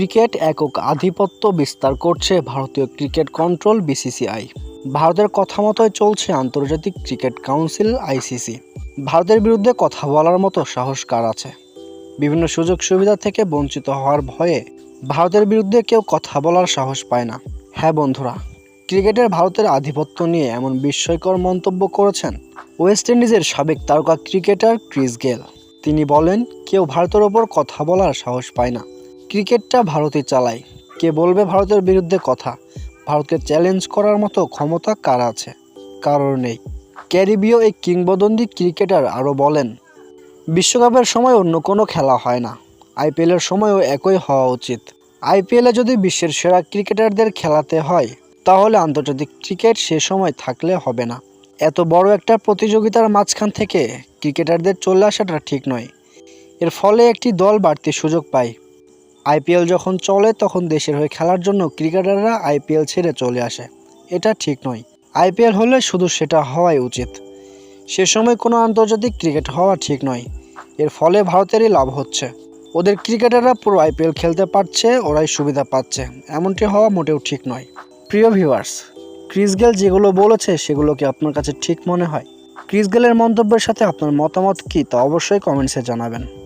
Cricket একক আধিপত্য বিস্তার করছে ভারতীয় ক্রিকেট কন্ট্রোল বিসিসিআই। ভারতের কথা মতোই চলছে আন্তর্জাতিক ক্রিকেট কাউন্সিল আইসিসি। ভারতের বিরুদ্ধে কথা বলার মতো সাহস কার আছে? বিভিন্ন সুযোগ সুবিধা থেকে বঞ্চিত হওয়ার ভয়ে ভারতের বিরুদ্ধে কেউ কথা বলার সাহস পায় না। হ্যাঁ বন্ধুরা, ক্রিকেটের ভারতের আধিপত্য নিয়ে এমন বিস্ময়কর মন্তব্য করেছেন ওয়েস্ট ইন্ডিজের সাবেক তারকা ক্রিকেটার ক্রিস গেল। তিনি বলেন, কেউ ভারতের ওপর কথা বলার সাহস পায় না। ক্রিকেটটা ভারতে চালায়। কে বলবে ভারতের বিরুদ্ধে কথা? ভারতকে চ্যালেঞ্জ করার মতো ক্ষমতা কার আছে? কারোর নেই। ক্যারিবীয় এই কিংবদন্তি ক্রিকেটার আরও বলেন, বিশ্বকাপের সময় অন্য কোনো খেলা হয় না। আইপিএলের সময়ও একই হওয়া উচিত। আইপিএলে যদি বিশ্বের সেরা ক্রিকেটারদের খেলাতে হয়, তাহলে আন্তর্জাতিক ক্রিকেট সে সময় থাকলে হবে না। এত বড় একটা প্রতিযোগিতার মাঝখান থেকে ক্রিকেটারদের চলে আসাটা ঠিক নয়। এর ফলে একটি দল বাড়তি সুযোগ পায়। আইপিএল যখন চলে, তখন দেশের হয়ে খেলার জন্য ক্রিকেটাররা আইপিএল ছেড়ে চলে আসে। এটা ঠিক নয়। আইপিএল হলে শুধু সেটা হওয়াই উচিত। সে সময় কোনো আন্তর্জাতিক ক্রিকেট হওয়া ঠিক নয়। এর ফলে ভারতেরই লাভ হচ্ছে। ওদের ক্রিকেটাররা পুরো আইপিএল খেলতে পারছে, ওরাই সুবিধা পাচ্ছে। এমনটি হওয়া মোটেও ঠিক নয়। প্রিয় ভিউয়ার্স, ক্রিস গেল যেগুলো বলেছে, সেগুলো কি আপনার কাছে ঠিক মনে হয়? ক্রিস গেলের মন্তব্যের সাথে আপনার মতামত কী, তা অবশ্যই কমেন্টসে জানাবেন।